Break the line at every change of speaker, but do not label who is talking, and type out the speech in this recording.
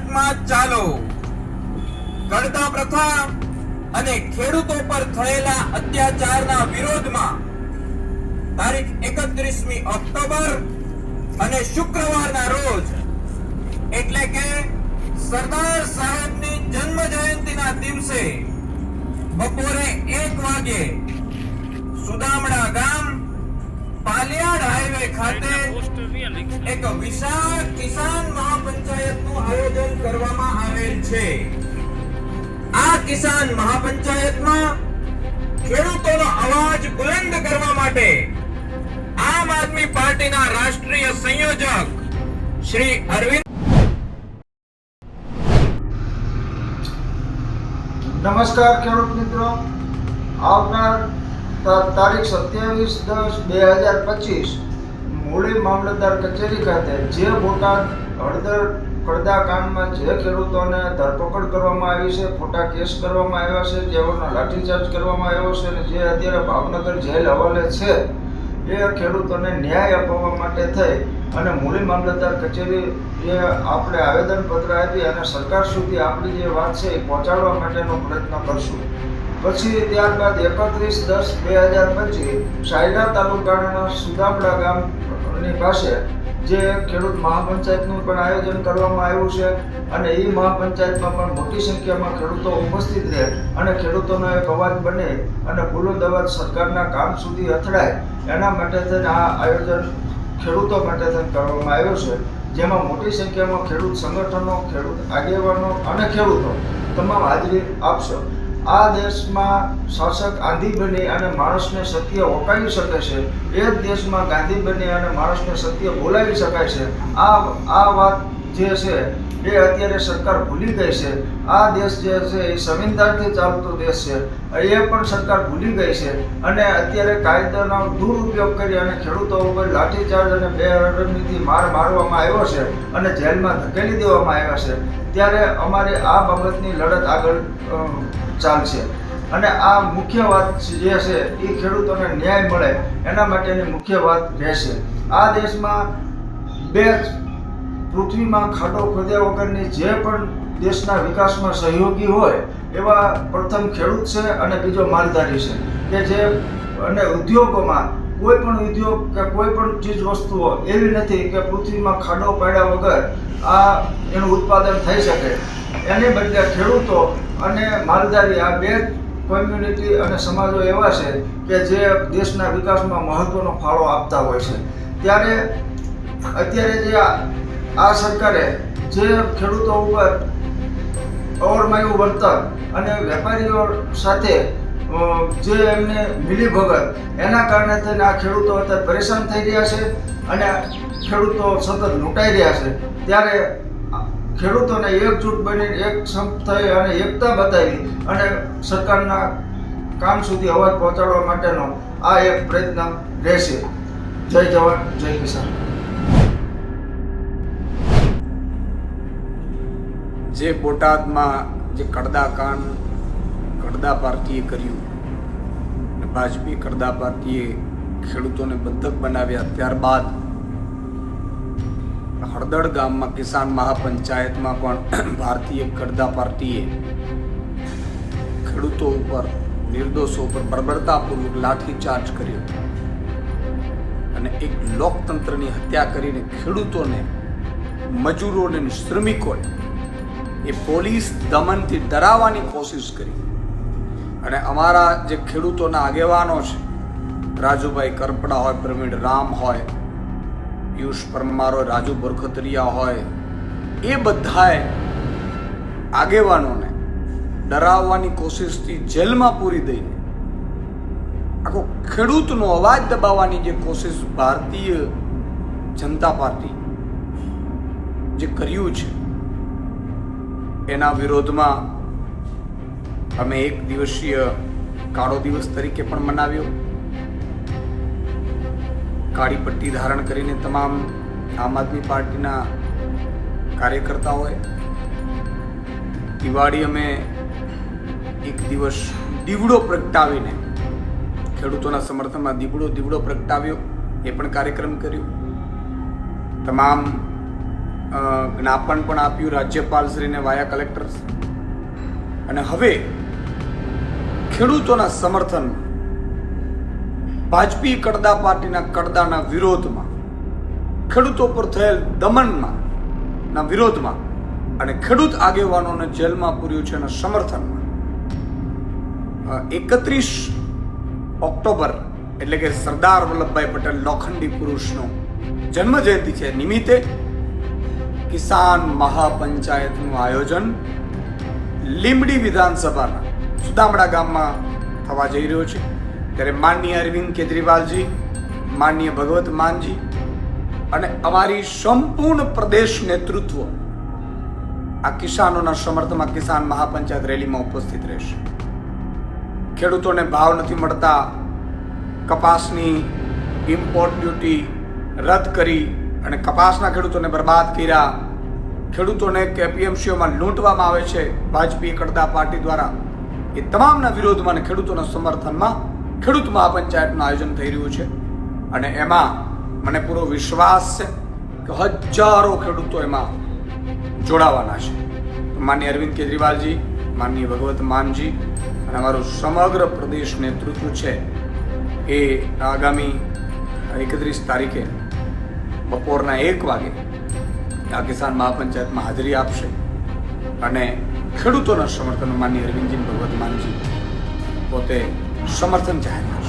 માર્ગમાં ચાલો. ગળતા પ્રથા અને ખેડૂતો પર થયેલા અત્યાચારના વિરોધમાં તારીખ એકત્રીસમી ઓક્ટોબર અને શુક્રવારના રોજ એટલે કે સરદાર સાહેબની જન્મ જયંતિના દિવસે બપોરે એક વાગે સુદામડા ગામ પાલિયાડ હાઈવે ખાતે એક વિશાળ કિસાન મહાપંચાયતનું આયોજન કરવામાં આવેલ છે. આ કિસાન મહાપંચાયતમાં ખેડૂતોનો અવાજ બુલંદ કરવા માટે આમ આદમી પાર્ટીના રાષ્ટ્રીય સંયોજક શ્રી અરવિંદ
નમસ્કાર ખેડૂત મિત્રો. આવનાર તારીખ સત્યાવીસ દસ બે હજાર પચીસ મૂળી મામલતદાર કચેરી ખાતે જે બોટાદ હળદર કડદા કાંડમાં જે ખેડૂતોને ધરપકડ કરવામાં આવી છે, ખોટા કેસ કરવામાં આવ્યા છે જેઓનો લાઠીચાર્જ કરવામાં આવ્યો છે અને જે અત્યારે ભાવનગર જેલ હવાલે છે, એ ખેડૂતોને ન્યાય અપાવવા માટે થઈ અને મૂળી મામલતદાર કચેરી જે આપણે આવેદનપત્ર આપી અને સરકાર સુધી આપણી જે વાત છે એ પહોંચાડવા માટેનો પ્રયત્ન કરશું. પછી ત્યારબાદ એકત્રીસ દસ બે હજાર પચીસ સાયલા તાલુકાના સુદામડા ગામની પાસે જે ખેડૂત મહાપંચાયતનું પણ આયોજન કરવામાં આવ્યું છે અને એ મહાપંચાયતમાં પણ મોટી સંખ્યામાં ખેડૂતો ઉપસ્થિત રહે અને ખેડૂતોનો એક અવાજ બને અને બુલંદ અવાજ સરકારના કામ સુધી અથડાય, એના માટે થઈને આ આયોજન ખેડૂતો માટે થઈને કરવામાં આવ્યો છે. જેમાં મોટી સંખ્યામાં ખેડૂત સંગઠનો, ખેડૂત આગેવાનો અને ખેડૂતો તમામ હાજરી આપશો. આ દેશમાં શાસક આંધી બને અને માણસને સત્ય ઓકાવી શકે છે, એ જ દેશમાં ગાંધી બને અને માણસને સત્ય બોલાવી શકાય છે. આ આ વાત જે છે એ અત્યારે સરકાર ભૂલી ગઈ છે. આ દેશ જે છે એ સંવિધાનથી ચાલતો દેશ છે. એ પણ સરકાર ભૂલી ગઈ છે. અને અત્યારે કાયદાનો દુરુપયોગ કરી અને ખેડૂતો ઉપર લાઠીચાર્જ અને બે રણનીતિ માર મારવામાં આવ્યો છે અને જેલમાં ધકેલી દેવામાં આવ્યા છે. ત્યારે અમારે આ બાબતની લડત આગળ ચાલશે. અને આ મુખ્ય વાત જે છે એ ખેડૂતોને ન્યાય મળે એના માટેની મુખ્ય વાત રહેશે. આ દેશમાં બે પૃથ્વીમાં ખાડો ખોદ્યા વગરની જે પણ દેશના વિકાસમાં સહયોગી હોય, એવા પ્રથમ ખેડૂત છે અને બીજો માલધારી છે. કે જે, અને ઉદ્યોગોમાં કોઈ પણ ઉદ્યોગ કે કોઈ પણ ચીજ વસ્તુઓ એવી નથી કે પૃથ્વીમાં ખાડો પાડ્યા વગર આ એનું ઉત્પાદન થઈ શકે. એને બદલે ખેડૂતો અને માલધારી આ બે કોમ્યુનિટી અને સમાજો એવા છે કે જે દેશના વિકાસમાં મહત્વનો ફાળો આપતા હોય છે. ત્યારે અત્યારે જે આ સરકારે જે ખેડૂતો ઉપર અવરમાયું વર્તન અને વેપારીઓ સાથે જે એમને મિલીભગત, એના કારણે થઈને આ ખેડૂતો અત્યારે પરેશાન થઈ રહ્યા છે અને ખેડૂતો સતત લૂંટાઈ રહ્યા છે. ત્યારે ખેડૂતોને એકજૂટ બની, એક થઈ અને એકતા બતાવી અને સરકારના કામ સુધી અવાજ પહોંચાડવા માટેનો આ એક પ્રયત્ન રહેશે. જય જવાન, જય કિસાન.
જે બોટાદમાં જે કડદા કાંડ કડદા પાર્ટીએ કર્યું ભાજપી કડદા પાર્ટીએ ખેડૂતોને બંધક બનાવ્યા ત્યારબાદ હળદળ ગામમાં કિસાન મહાપંચાયતમાં પણ ભારતીય કડદા પાર્ટીએ ખેડૂતો ઉપર, નિર્દોષો ઉપર બર્બરતાપૂર્વક લાઠીચાર્જ કર્યો અને એક લોકતંત્રની હત્યા કરીને ખેડૂતોને, મજૂરોને શ્રમિકોને એ પોલીસ દમનથી ડરાવવાની કોશિશ કરી. અને અમારા જે ખેડૂતોના આગેવાનો છે, રાજુભાઈ કરપડા હોય, પ્રવીણ રામ હોય, પિયુષ પરમાર હોય રાજુ બરખતરિયા હોય, એ બધાએ આગેવાનોને ડરાવવાની કોશિશથી જેલમાં પૂરી દઈને આખો ખેડૂતનો અવાજ દબાવવાની જે કોશિશ ભારતીય જનતા પાર્ટી જે કર્યું છે એના વિરોધમાં અમે એક દિવસીય કાળો દિવસ તરીકે પણ મનાવ્યો. કાળી પટ્ટી ધારણ કરીને તમામ આમ આદમી પાર્ટીના કાર્યકર્તાઓએ દિવાળી અમે એક દિવસ દીવડો પ્રગટાવીને, ખેડૂતોના સમર્થનમાં દીવડો દીવડો પ્રગટાવ્યો, એ પણ કાર્યક્રમ કર્યો. તમામ જ્ઞાપન પણ આપ્યું રાજ્યપાલશ્રીને વાયા કલેક્ટર. અને હવે ખેડૂતોના સમર્થન ભાજપી કડદા પાર્ટીના કડદાના વિરોધમાં, ખેડૂતો પર થયેલ દમનમાં ના વિરોધમાં અને ખેડૂત આગેવાનોને જેલમાં પૂર્યું છે એના સમર્થનમાં. એકત્રીસ ઓક્ટોબર એટલે કે સરદાર વલ્લભભાઈ પટેલ લોખંડી પુરુષનો જન્મ જયંતિ છે નિમિત્તે કિસાન મહાપંચાયતનું આયોજન લીંબડી વિધાનસભાના સુદામડા ગામમાં થવા જઈ રહ્યો છે. ત્યારે માનનીય અરવિંદ કેજરીવાલજી, માનનીય ભગવત માનજી અને અમારી સંપૂર્ણ પ્રદેશ નેતૃત્વ આ કિસાનોના સમર્થનમાં કિસાન મહાપંચાયત રેલીમાં ઉપસ્થિત રહેશે. ખેડૂતોને ભાવ નથી મળતા, કપાસની ઇમ્પોર્ટ ડ્યુટી રદ કરી અને કપાસના ખેડૂતોને બરબાદ કર્યા. ખેડૂતોને કેપીએમસીઓમાં લૂંટવામાં આવે છે. ભાજપી કડતા પાર્ટી દ્વારા. એ તમામના વિરોધમાં અને ખેડૂતોના સમર્થનમાં ખેડૂત મહાપંચાયતનું આયોજન થઈ રહ્યું છે. અને એમાં મને પૂરો વિશ્વાસ છે કે હજારો ખેડૂતો એમાં જોડાવાના છે. માનનીય અરવિંદ કેજરીવાલજી, માનનીય ભગવત માનજી અને અમારું સમગ્ર પ્રદેશ નેતૃત્વ છે એ આગામી એકત્રીસ તારીખે બપોરના એક વાગે આ કિસાન મહાપંચાયતમાં હાજરી આપશે અને ખેડૂતોના સમર્થન માન્ય અરવિંદજી ભગવત માનજી પોતે સમર્થન જાહેર